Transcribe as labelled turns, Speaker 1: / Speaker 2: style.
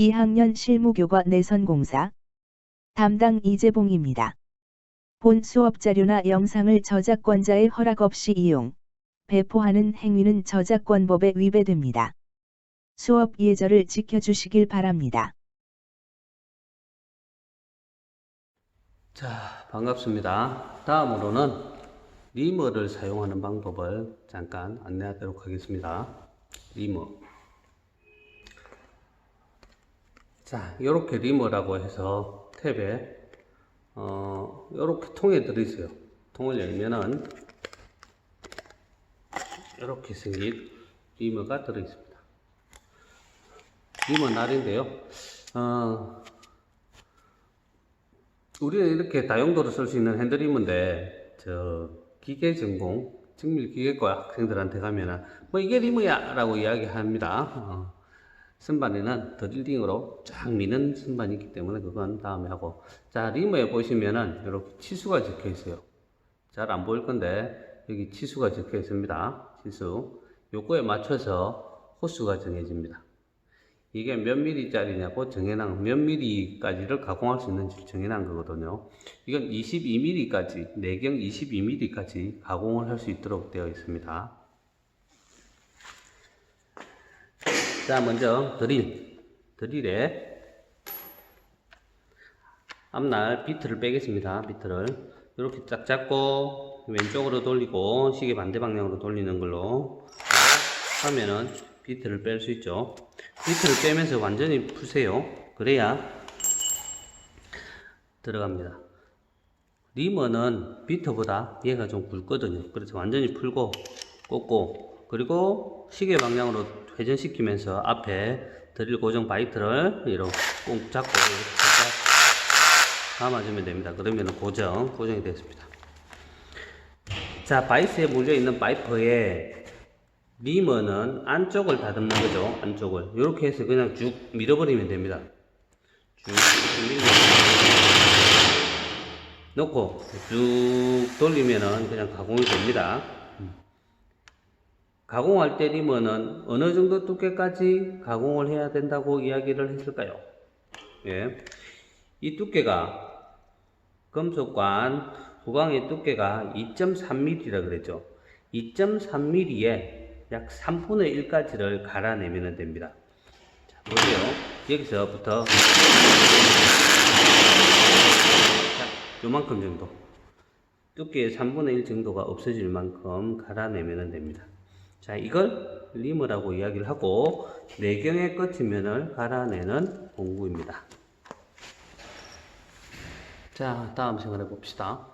Speaker 1: 2학년 실무교과 내선공사 담당 이재봉입니다. 본 수업 자료나 영상을 저작권자의 허락 없이 이용, 배포하는 행위는 저작권법에 위배됩니다. 수업 예절을 지켜주시길 바랍니다.
Speaker 2: 자, 반갑습니다. 다음으로는 리머를 사용하는 방법을 잠깐 안내하도록 하겠습니다. 리머. 자, 이렇게 리머라고 해서 탭에 어, 이렇게 통에 들어있어요. 통을 열면은 이렇게 생긴 리머가 들어있습니다. 리머 날인데요. 어, 우리는 이렇게 다용도로 쓸 수 있는 핸드리머인데 저 기계 전공 정밀 기계과 학생들한테 가면은 뭐 이게 리머야 라고 이야기합니다 어, 선반에는 드릴링으로 쫙 미는 선반이 있기 때문에 그건 다음에 하고. 자 리머에 보시면은 이렇게 치수가 적혀 있어요. 잘 안 보일 건데 여기 치수가 적혀 있습니다. 치수. 요거에 맞춰서 호수가 정해집니다. 이게 몇 미리 짜리냐고 정해놓은 몇 미리까지를 가공할 수 있는지 정해놓은 거거든요. 이건 22mm까지, 내경 22mm까지 가공을 할 수 있도록 되어 있습니다. 자, 먼저 드릴, 드릴에 앞날 비트를 빼겠습니다. 비트를 이렇게 쫙 잡고 왼쪽으로 돌리고 시계 반대 방향으로 돌리는 걸로 하면은 비트를 뺄 수 있죠. 비트를 빼면서 완전히 푸세요. 그래야 들어갑니다. 리머는 비트보다 얘가 좀 굵거든요. 그래서 완전히 풀고 꽂고 그리고 시계 방향으로 회전시키면서 앞에 드릴 고정 바이트를 이렇게 꼭 잡고 이렇게 감아주면 됩니다. 그러면 고정, 고정이 됐습니다. 자, 바이스에 물려 있는 바이퍼에 리머는 안쪽을 다듬는 거죠. 안쪽을. 이렇게 해서 그냥 쭉 밀어버리면 됩니다. 쭉 밀면 놓고 쭉 돌리면은 그냥 가공이 됩니다. 음. 가공할 때 리머는 어느 정도 두께까지 가공을 해야 된다고 이야기를 했을까요? 예. 이 두께가 금속관 구강의 두께가 2.3mm라 그랬죠. 2.3mm에 약 3분의 1까지를 갈아내면 됩니다. 자, 보세요. 여기서부터 자, 요만큼 정도 두께의 3분의 1 정도가 없어질 만큼 갈아내면 됩니다. 자, 이걸 리머라고 이야기를 하고 내경의 끝이면을 갈아내는 공구입니다. 자, 다음 생각해 봅시다.